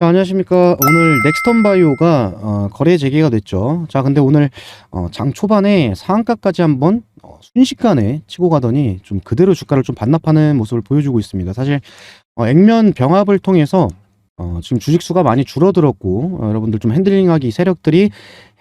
자, 안녕하십니까. 오늘 넥스턴 바이오가 어, 거래 재개가 됐죠. 자, 근데 오늘 어, 장 초반에 상한가까지 한번 어, 순식간에 치고 가더니 좀 그대로 주가를 좀 반납하는 모습을 보여주고 있습니다. 사실 어, 액면 병합을 통해서 어, 지금 주식 수가 많이 줄어들었고 어, 여러분들 좀 핸들링하기 세력들이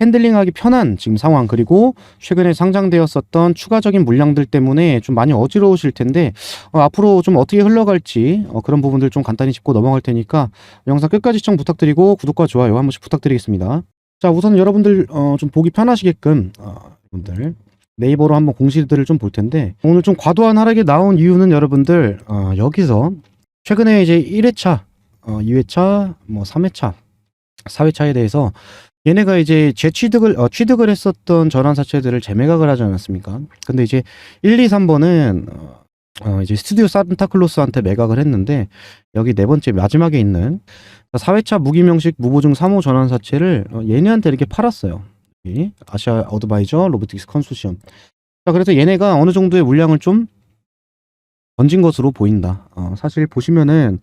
핸들링하기 편한 지금 상황 그리고 최근에 상장되었었던 추가적인 물량들 때문에 좀 많이 어지러우실 텐데 어, 앞으로 좀 어떻게 흘러갈지 어, 그런 부분들 좀 간단히 짚고 넘어갈 테니까 영상 끝까지 시청 부탁드리고 구독과 좋아요 한 번씩 부탁드리겠습니다. 자 우선 여러분들 어, 좀 보기 편하시게끔 어, 여러분들 네이버로 한번 공시들을 좀 볼 텐데 오늘 좀 과도한 하락이 나온 이유는 여러분들 어, 여기서 최근에 이제 1회차, 어, 2회차, 뭐 3회차, 4회차에 대해서 얘네가 이제 재취득을 어, 취득을 했었던 전환사채들을 재매각을 하지 않았습니까? 근데 이제 1, 2, 3번은 어, 어, 이제 스튜디오 산타클로스한테 매각을 했는데 여기 네 번째 마지막에 있는 4회차 무기명식 무보증 3호 전환사채를 어, 얘네한테 이렇게 팔았어요. 아시아 어드바이저 로보틱스 컨소시엄. 자, 그래서 얘네가 어느 정도의 물량을 좀 던진 것으로 보인다. 어, 사실 보시면은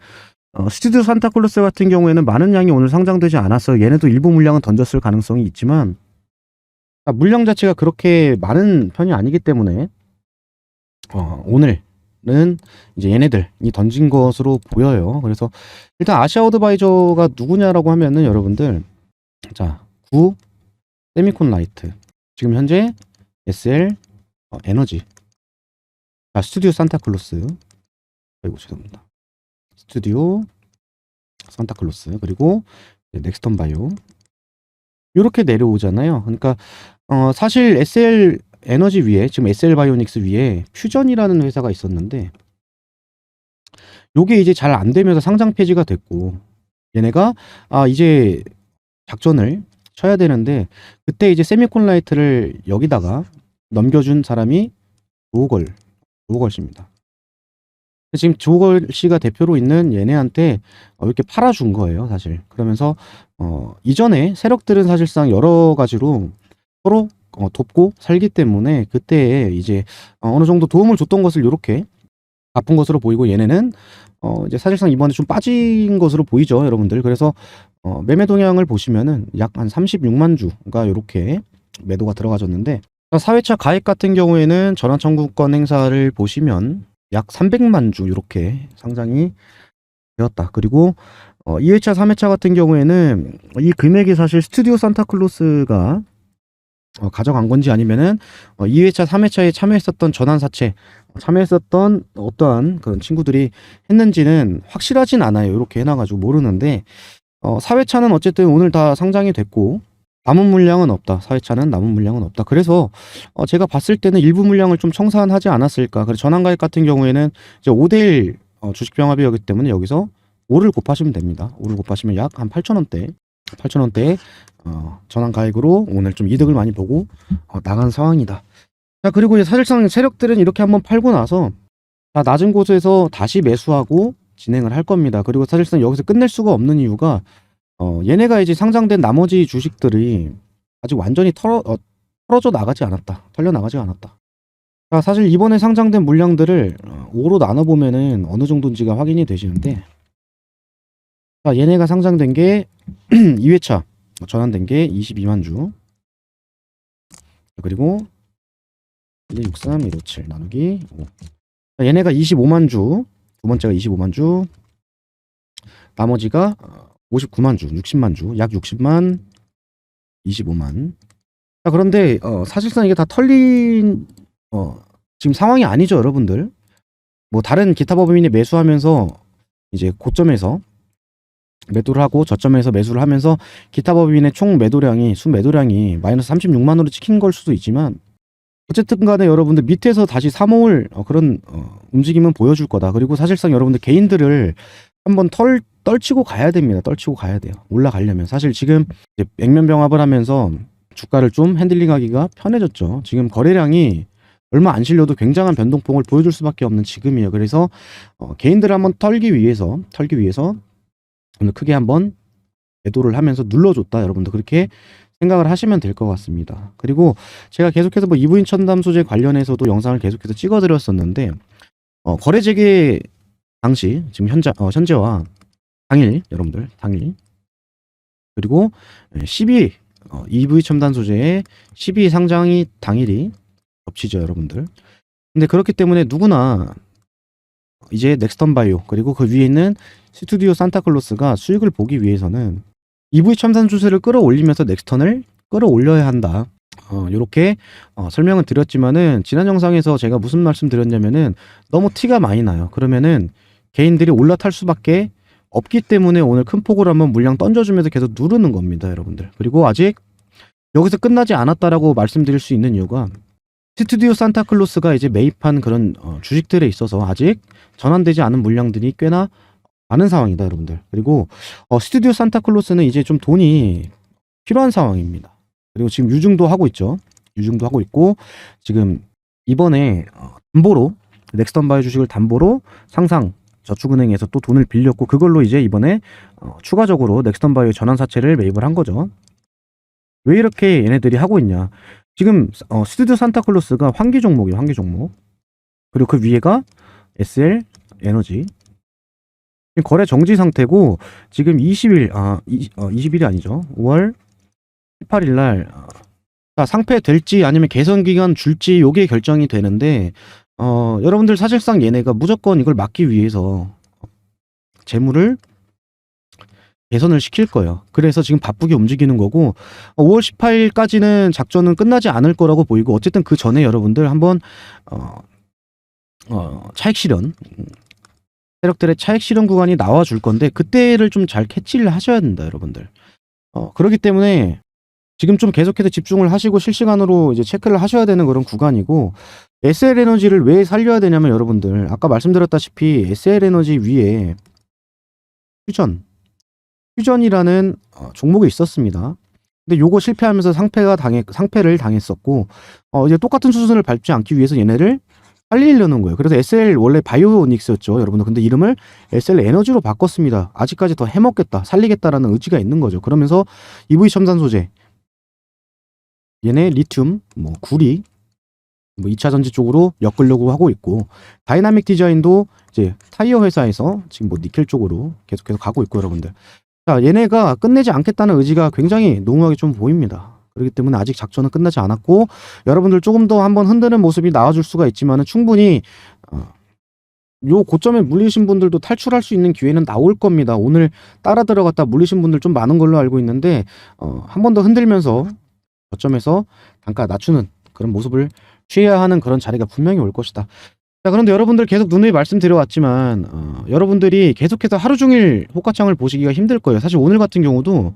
어, 스튜디오 산타클로스 같은 경우에는 많은 양이 오늘 상장되지 않았어요. 얘네도 일부 물량은 던졌을 가능성이 있지만 아, 물량 자체가 그렇게 많은 편이 아니기 때문에 어, 오늘은 이제 얘네들이 던진 것으로 보여요. 그래서 일단 아시아 어드바이저가 누구냐라고 하면은 여러분들 자, 9 세미콘 라이트 지금 현재 SL 어, 에너지 아, 스튜디오 산타클로스 아이고 죄송합니다. 스튜디오 산타클로스 그리고 넥스턴 바이오 이렇게 내려오잖아요. 그러니까 어, 사실 SL 에너지 위에 지금 SL 바이오닉스 위에 퓨전이라는 회사가 있었는데 요게 이제 잘 안 되면서 상장 폐지가 됐고 얘네가 아 이제 작전을 쳐야 되는데 그때 이제 세미콘 라이트를 여기다가 넘겨준 사람이 조걸 조걸 씨입니다. 지금 조걸 씨가 대표로 있는 얘네한테 어, 이렇게 팔아준 거예요, 사실. 그러면서 어, 이전에 세력들은 사실상 여러 가지로 서로 어, 돕고 살기 때문에 그때 이제 어, 어느 정도 도움을 줬던 것을 이렇게 갚은 것으로 보이고 얘네는 어, 이제 사실상 이번에 좀 빠진 것으로 보이죠, 여러분들. 그래서 어, 매매 동향을 보시면은 약 한 36만 주가 이렇게 매도가 들어가졌는데 4회차 가액 같은 경우에는 전환 청구권 행사를 보시면 약 300만 주 이렇게 상장이 되었다. 그리고 어, 2회차, 3회차 같은 경우에는 이 금액이 사실 스튜디오 산타클로스가 어, 가져간 건지 아니면은 어, 2회차, 3회차에 참여했었던 전환사채 참여했었던 어떠한 그런 친구들이 했는지는 확실하진 않아요. 이렇게 해놔가지고 모르는데 어, 4회차는 어쨌든 오늘 다 상장이 됐고 남은 물량은 없다. 4회차는 남은 물량은 없다. 그래서 어, 제가 봤을 때는 일부 물량을 좀 청산하지 않았을까. 그래서 전환가액 같은 경우에는 이제 5대1 어, 주식 병합이었기 때문에 여기서 5를 곱하시면 됩니다. 5를 곱하시면 약 한 8,000원대, 8,000원대 어, 전환가액으로 오늘 좀 이득을 많이 보고 어, 나간 상황이다. 자 그리고 이제 사실상 세력들은 이렇게 한번 팔고 나서 자, 낮은 곳에서 다시 매수하고 진행을 할 겁니다. 그리고 사실상 여기서 끝낼 수가 없는 이유가 어, 얘네가 이제 상장된 나머지 주식들이 아직 완전히 털어, 어, 털어져 나가지 않았다. 털려 나가지 않았다. 자, 사실 이번에 상장된 물량들을 어, 5로 나눠보면은 어느 정도인지가 확인이 되시는데, 자, 얘네가 상장된 게 2회차 전환된 게 22만 주. 그리고 이제 63, 157 나누기 5. 자, 얘네가 25만 주, 두 번째가 25만 주, 나머지가 어, 59만 주, 60만 주, 약 60만, 25만. 자, 그런데 어, 사실상 이게 다 털린 어, 지금 상황이 아니죠, 여러분들. 뭐 다른 기타 법인이 매수하면서 이제 고점에서 매도를 하고 저점에서 매수를 하면서 기타 법인의 총 매도량이 순 매도량이 마이너스 36만으로 찍힌 걸 수도 있지만 어쨌든 간에 여러분들 밑에서 다시 사모을 어, 그런 어, 움직임은 보여줄 거다. 그리고 사실상 여러분들 개인들을 한번 털 떨치고 가야 됩니다. 떨치고 가야 돼요. 올라가려면 사실 지금 액면 병합을 하면서 주가를 좀 핸들링하기가 편해졌죠. 지금 거래량이 얼마 안 실려도 굉장한 변동폭을 보여줄 수밖에 없는 지금이에요. 그래서 어, 개인들을 한번 털기 위해서 털기 위해서 오늘 크게 한번 매도를 하면서 눌러줬다. 여러분들 그렇게 생각을 하시면 될 것 같습니다. 그리고 제가 계속해서 뭐 이부인 천담 소재 관련해서도 영상을 계속해서 찍어드렸었는데 어, 거래 재개 당시 지금 현재 어, 현재와 당일 여러분들 당일 그리고 12 어, EV 첨단 소재의 12 상장이 당일이 겹치죠 여러분들 근데 그렇기 때문에 누구나 이제 넥스턴 바이오 그리고 그 위에 있는 스튜디오 산타클로스가 수익을 보기 위해서는 EV 첨단 소재를 끌어올리면서 넥스턴을 끌어올려야 한다. 어, 요렇게 어, 설명을 드렸지만은 지난 영상에서 제가 무슨 말씀 드렸냐면은 너무 티가 많이 나요. 그러면은 개인들이 올라탈 수밖에 없기 때문에 오늘 큰 폭으로 한번 물량 던져주면서 계속 누르는 겁니다, 여러분들. 그리고 아직 여기서 끝나지 않았다라고 말씀드릴 수 있는 이유가 스튜디오 산타클로스가 이제 매입한 그런 어, 주식들에 있어서 아직 전환되지 않은 물량들이 꽤나 많은 상황이다, 여러분들. 그리고 어, 스튜디오 산타클로스는 이제 좀 돈이 필요한 상황입니다. 그리고 지금 유증도 하고 있죠. 유증도 하고 있고 지금 이번에 어, 담보로 넥스턴 바이오 주식을 담보로 상상 저축은행에서 또 돈을 빌렸고 그걸로 이제 이번에 어, 추가적으로 넥스턴 바이오 전환 사채를 매입을 한 거죠. 왜 이렇게 얘네들이 하고 있냐? 지금 어, 스튜디오 산타클로스가 환기 종목이에요. 환기 종목. 그리고 그 위에가 SL 에너지. 거래 정지 상태고 지금 20일 아 20, 어, 20일이 아니죠. 5월 18일 날 어, 자, 상패 될지 아니면 개선 기간 줄지 요게 결정이 되는데 어 여러분들 사실상 얘네가 무조건 이걸 막기 위해서 재물을 개선을 시킬 거예요. 그래서 지금 바쁘게 움직이는 거고 어, 5월 18일까지는 작전은 끝나지 않을 거라고 보이고 어쨌든 그 전에 여러분들 한번 어, 어 차익 실현 세력들의 차익 실현 구간이 나와 줄 건데 그때를 좀 잘 캐치를 하셔야 된다, 여러분들. 어 그렇기 때문에 지금 좀 계속해서 집중을 하시고 실시간으로 이제 체크를 하셔야 되는 그런 구간이고 SL 에너지를 왜 살려야 되냐면 여러분들 아까 말씀드렸다시피 SL 에너지 위에 휴전 휴전이라는 어, 종목이 있었습니다. 근데 요거 실패하면서 상패가 당해 상패를 당했었고 어 이제 똑같은 수순을 밟지 않기 위해서 얘네를 살리려는 거예요. 그래서 SL 원래 바이오닉스였죠, 여러분들. 근데 이름을 SL 에너지로 바꿨습니다. 아직까지 더 해먹겠다, 살리겠다라는 의지가 있는 거죠. 그러면서 EV 첨단 소재, 얘네 리튬, 뭐 구리, 뭐 2차 전지 쪽으로 엮으려고 하고 있고 다이나믹 디자인도 이제 타이어 회사에서 지금 뭐 니켈 쪽으로 계속해서 가고 있고 여러분들. 자, 얘네가 끝내지 않겠다는 의지가 굉장히 농후하게 좀 보입니다. 그렇기 때문에 아직 작전은 끝나지 않았고 여러분들 조금 더 한번 흔드는 모습이 나와줄 수가 있지만은 충분히 어, 요 고점에 물리신 분들도 탈출할 수 있는 기회는 나올 겁니다. 오늘 따라 들어갔다 물리신 분들 좀 많은 걸로 알고 있는데 어, 한 번 더 흔들면서 저점에서 단가 낮추는 그런 모습을 취해야 하는 그런 자리가 분명히 올 것이다. 자, 그런데 여러분들 계속 누누이 말씀드려왔지만, 어, 여러분들이 계속해서 하루 종일 호가창을 보시기가 힘들 거예요. 사실 오늘 같은 경우도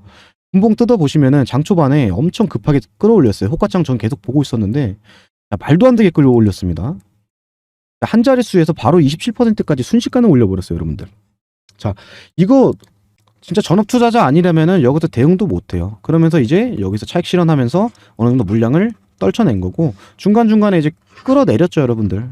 분봉 뜯어 보시면은 장 초반에 엄청 급하게 끌어올렸어요. 호가창 전 계속 보고 있었는데, 자, 말도 안 되게 끌어올렸습니다. 자, 한 자릿수에서 바로 27%까지 순식간에 올려버렸어요, 여러분들. 자, 이거 진짜 전업 투자자 아니라면은 여기서 대응도 못 해요. 그러면서 이제 여기서 차익 실현하면서 어느 정도 물량을 떨쳐낸 거고, 중간 중간에 이제 끌어내렸죠, 여러분들.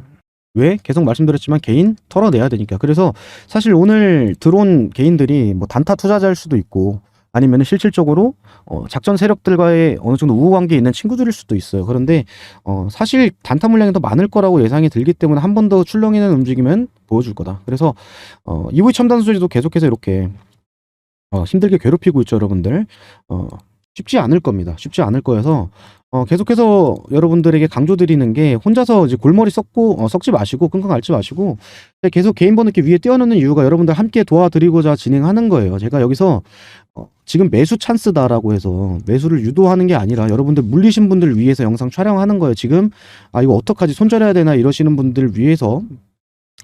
왜? 계속 말씀드렸지만 개인 털어내야 되니까. 그래서 사실 오늘 들어온 개인들이 뭐 단타 투자자일 수도 있고 아니면 실질적으로 어 작전 세력들과의 어느 정도 우호 관계에 있는 친구들일 수도 있어요. 그런데 어 사실 단타 물량이 더 많을 거라고 예상이 들기 때문에 한 번 더 출렁이는 움직임은 보여줄 거다. 그래서 어 EV 첨단 소재도 계속해서 이렇게 어 힘들게 괴롭히고 있죠, 여러분들. 어 쉽지 않을 겁니다. 쉽지 않을 거여서 어, 계속해서 여러분들에게 강조드리는 게 혼자서 이제 골머리 썩고 어, 썩지 마시고 끙끙 앓지 마시고 계속 개인 번호께 위에 띄워놓는 이유가 여러분들 함께 도와드리고자 진행하는 거예요. 제가 여기서 어, 지금 매수 찬스다라고 해서 매수를 유도하는 게 아니라 여러분들 물리신 분들 위해서 영상 촬영하는 거예요. 지금 아 이거 어떡하지 손절해야 되나 이러시는 분들 위해서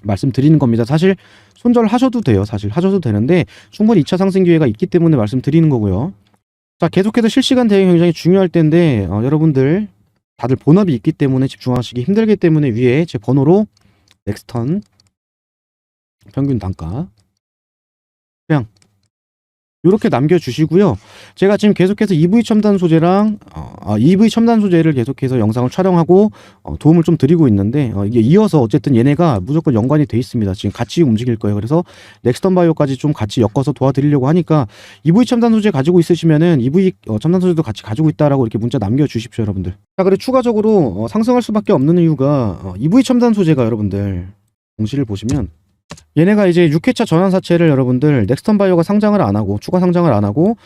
말씀드리는 겁니다. 사실 손절하셔도 돼요. 사실 하셔도 되는데 충분히 2차 상승 기회가 있기 때문에 말씀드리는 거고요. 자, 계속해서 실시간 대응 굉장히 중요할 텐데 어, 여러분들 다들 본업이 있기 때문에 집중하시기 힘들기 때문에 위에 제 번호로 넥스턴 평균 단가 이렇게 남겨주시고요. 제가 지금 계속해서 EV 첨단 소재랑 어, 아, EV 첨단 소재를 계속해서 영상을 촬영하고 어, 도움을 좀 드리고 있는데 어, 이게 이어서 어쨌든 얘네가 무조건 연관이 돼 있습니다. 지금 같이 움직일 거예요. 그래서 넥스턴 바이오까지 좀 같이 엮어서 도와드리려고 하니까 EV 첨단 소재 가지고 있으시면은 EV 어, 첨단 소재도 같이 가지고 있다라고 이렇게 문자 남겨주십시오, 여러분들. 자, 그리고 추가적으로 어, 상승할 수밖에 없는 이유가 어, EV 첨단 소재가 여러분들 공시를 보시면 얘네가 이제 6회차 전환사채를 여러분들 넥스턴 바이오가 상장을 안 하고 추가 상장을 안 하고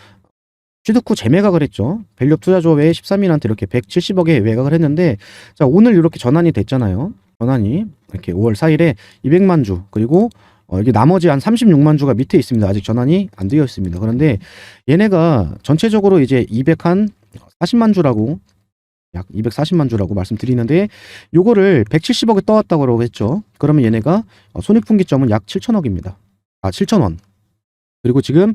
취득 후 재매각을 했죠. 밸류업 투자조합에 13인한테 이렇게 170억에 매각을 했는데 자 오늘 이렇게 전환이 됐잖아요. 전환이 이렇게 5월 4일에 200만 주 그리고 어, 여기 나머지 한 36만 주가 밑에 있습니다. 아직 전환이 안 되어 있습니다. 그런데 얘네가 전체적으로 이제 200 한 40만 주라고 약 240만 주라고 말씀드리는데 요거를 170억에 떠왔다고 했죠. 그러면 얘네가 어, 손익분기점은 약 7천억입니다. 아 7천 원. 그리고 지금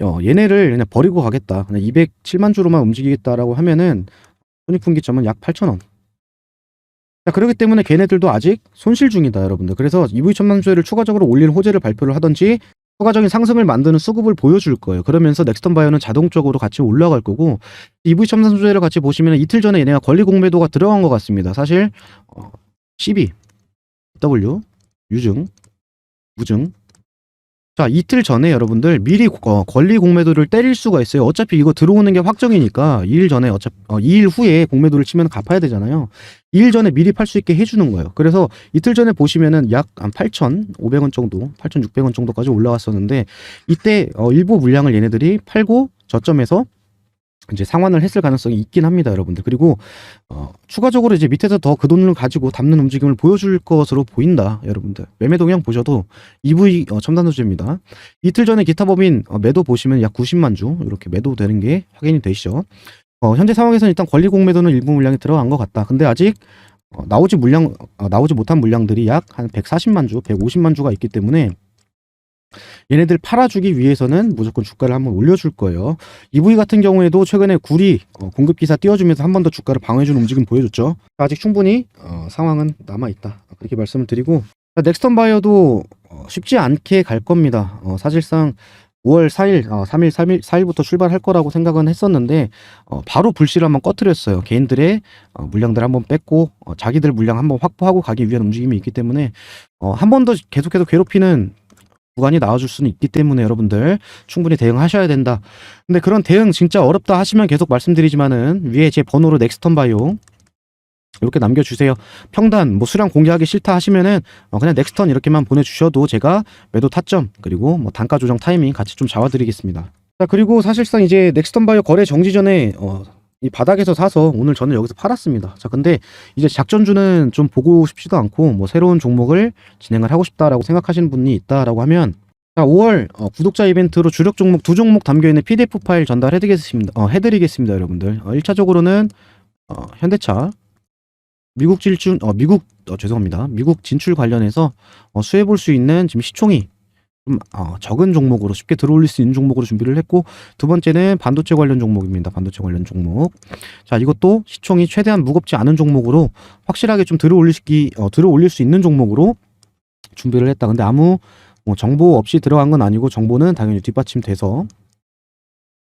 어, 얘네를 그냥 버리고 가겠다. 그냥 207만 주로만 움직이겠다라고 하면은 손익분기점은 약 8천 원. 자, 그렇기 때문에 걔네들도 아직 손실 중이다, 여러분들. 그래서 EV 첨단주회를 추가적으로 올릴 호재를 발표를 하던지 추가적인 상승을 만드는 수급을 보여줄 거예요. 그러면서 넥스턴 바이오는 자동적으로 같이 올라갈 거고 EV 첨단주회를 같이 보시면 이틀 전에 얘네가 권리 공매도가 들어간 것 같습니다. 사실 어, 12, W, 유증, 무증. 자 이틀 전에 여러분들 미리 어, 권리 공매도를 때릴 수가 있어요. 어차피 이거 들어오는 게 확정이니까 2일 전에 어차피 어, 2일 후에 공매도를 치면 갚아야 되잖아요. 2일 전에 미리 팔 수 있게 해주는 거예요. 그래서 이틀 전에 보시면은 약 한 8,500원 정도, 8,600원 정도까지 올라갔었는데 이때 어, 일부 물량을 얘네들이 팔고 저점에서 이제 상환을 했을 가능성이 있긴 합니다, 여러분들. 그리고 어, 추가적으로 이제 밑에서 더 그 돈을 가지고 담는 움직임을 보여줄 것으로 보인다, 여러분들. 매매 동향 보셔도 EV 어, 첨단 소재입니다. 이틀 전에 기타 법인 어, 매도 보시면 약 90만 주 이렇게 매도되는 게 확인이 되시죠. 어, 현재 상황에서는 일단 권리 공매도는 일부 물량이 들어간 것 같다. 근데 아직 어, 나오지 물량 어, 나오지 못한 물량들이 약 한 140만 주, 150만 주가 있기 때문에 얘네들 팔아주기 위해서는 무조건 주가를 한번 올려줄 거예요. EV 같은 경우에도 최근에 구리 어, 공급 기사 띄워주면서 한 번 더 주가를 방어해주는 움직임 보여줬죠. 아직 충분히 어, 상황은 남아 있다. 그렇게 말씀을 드리고 자, 넥스턴 바이어도 어, 쉽지 않게 갈 겁니다. 어, 사실상 5월 4일, 어, 3일, 3일, 4일부터 출발할 거라고 생각은 했었는데 어, 바로 불씨를 한번 꺼트렸어요. 개인들의 어, 물량들 한번 뺐고 어, 자기들 물량 한번 확보하고 가기 위한 움직임이 있기 때문에 어, 한 번 더 계속해서 괴롭히는 구간이 나와줄 수는 있기 때문에 여러분들 충분히 대응하셔야 된다. 근데 그런 대응 진짜 어렵다 하시면 계속 말씀드리지만은 위에 제 번호로 넥스턴 바이오 이렇게 남겨주세요. 평단 뭐 수량 공개하기 싫다 하시면은 어, 그냥 넥스턴 이렇게만 보내주셔도 제가 매도 타점 그리고 뭐 단가 조정 타이밍 같이 좀 잡아드리겠습니다. 자 그리고 사실상 이제 넥스턴 바이오 거래 정지 전에 어, 이 바닥에서 사서 오늘 저는 여기서 팔았습니다. 자 근데 이제 작전주는 좀 보고 싶지도 않고 뭐 새로운 종목을 진행을 하고 싶다라고 생각하시는 분이 있다라고 하면 자 5월 어, 구독자 이벤트로 주력 종목 두 종목 담겨 있는 PDF 파일 전달해드리겠습니다. 어, 해드리겠습니다, 여러분들. 어, 1차적으로는 어, 현대차 미국 질주 어 미국 어 죄송합니다. 미국 진출 관련해서 어, 수해 볼수 있는 지금 시총이 좀 어, 적은 종목으로 쉽게 들어올릴 수 있는 종목으로 준비를 했고 두 번째는 반도체 관련 종목입니다. 반도체 관련 종목. 자, 이것도 시총이 최대한 무겁지 않은 종목으로 확실하게 좀 들어올릴 수, 어, 들어올릴 수 있는 종목으로 준비를 했다. 근데 아무 뭐 정보 없이 들어간 건 아니고 정보는 당연히 뒷받침돼서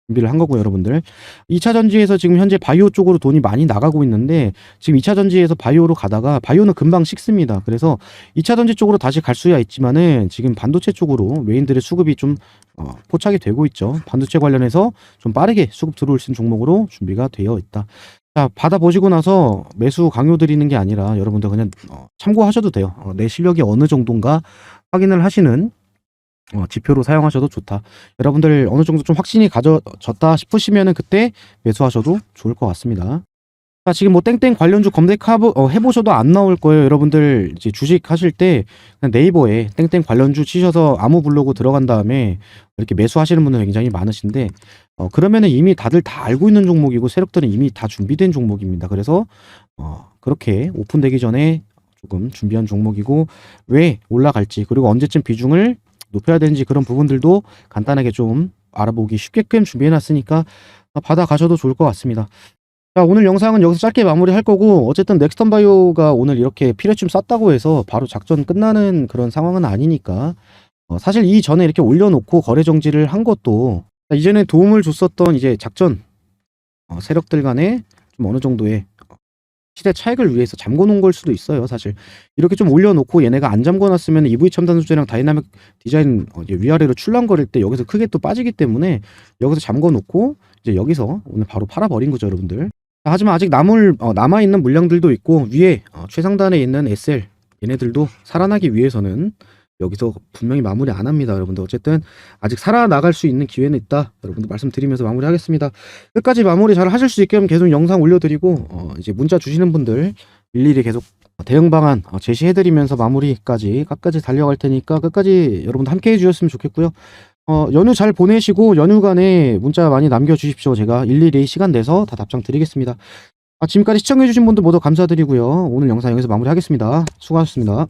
준비를 한 거고 여러분들. 2차 전지에서 지금 현재 바이오 쪽으로 돈이 많이 나가고 있는데 지금 2차 전지에서 바이오로 가다가 바이오는 금방 식습니다. 그래서 2차 전지 쪽으로 다시 갈 수야 있지만은 지금 반도체 쪽으로 외인들의 수급이 좀 어, 포착이 되고 있죠. 반도체 관련해서 좀 빠르게 수급 들어올 수 있는 종목으로 준비가 되어 있다. 자, 받아보시고 나서 매수 강요 드리는 게 아니라 여러분들 그냥 어, 참고하셔도 돼요. 어, 내 실력이 어느 정도인가 확인을 하시는 어, 지표로 사용하셔도 좋다. 여러분들 어느 정도 좀 확신이 가져졌다 싶으시면은 그때 매수하셔도 좋을 것 같습니다. 자, 지금 뭐 땡땡 관련주 검색 어, 해보셔도 안 나올 거예요. 여러분들 이제 주식 하실 때 네이버에 땡땡 관련주 치셔서 아무 블로그 들어간 다음에 이렇게 매수하시는 분들 굉장히 많으신데 어, 그러면은 이미 다들 다 알고 있는 종목이고 세력들은 이미 다 준비된 종목입니다. 그래서 어, 그렇게 오픈되기 전에 조금 준비한 종목이고 왜 올라갈지 그리고 언제쯤 비중을 높여야 되는지 그런 부분들도 간단하게 좀 알아보기 쉽게끔 준비해놨으니까 받아가셔도 좋을 것 같습니다. 자, 오늘 영상은 여기서 짧게 마무리할 거고 어쨌든 넥스턴 바이오가 오늘 이렇게 피레춤 쌌다고 해서 바로 작전 끝나는 그런 상황은 아니니까 어, 사실 이 전에 이렇게 올려놓고 거래 정지를 한 것도 자, 이전에 도움을 줬었던 이제 작전 어, 세력들 간에 좀 어느 정도의 시대 차익을 위해서 잠궈 놓은 걸 수도 있어요, 사실. 이렇게 좀 올려놓고 얘네가 안 잠궈 놨으면 EV 첨단 소재랑 다이나믹 디자인 어, 위아래로 출렁거릴 때 여기서 크게 또 빠지기 때문에 여기서 잠궈 놓고 이제 여기서 오늘 바로 팔아버린 거죠, 여러분들. 자, 하지만 아직 남을 어, 남아 있는 물량들도 있고 위에 어, 최상단에 있는 SL 얘네들도 살아나기 위해서는 여기서 분명히 마무리 안 합니다, 여러분들. 어쨌든 아직 살아나갈 수 있는 기회는 있다. 여러분들 말씀드리면서 마무리하겠습니다. 끝까지 마무리 잘 하실 수 있게 계속 영상 올려드리고 어, 이제 문자 주시는 분들 일일이 계속 대응 방안 어, 제시해드리면서 마무리까지 끝까지 달려갈 테니까 끝까지 여러분들 함께 해주셨으면 좋겠고요. 어, 연휴 잘 보내시고 연휴간에 문자 많이 남겨주십시오. 제가 일일이 시간 내서 다 답장 드리겠습니다. 아, 지금까지 시청해주신 분들 모두 감사드리고요. 오늘 영상 여기서 마무리하겠습니다. 수고하셨습니다.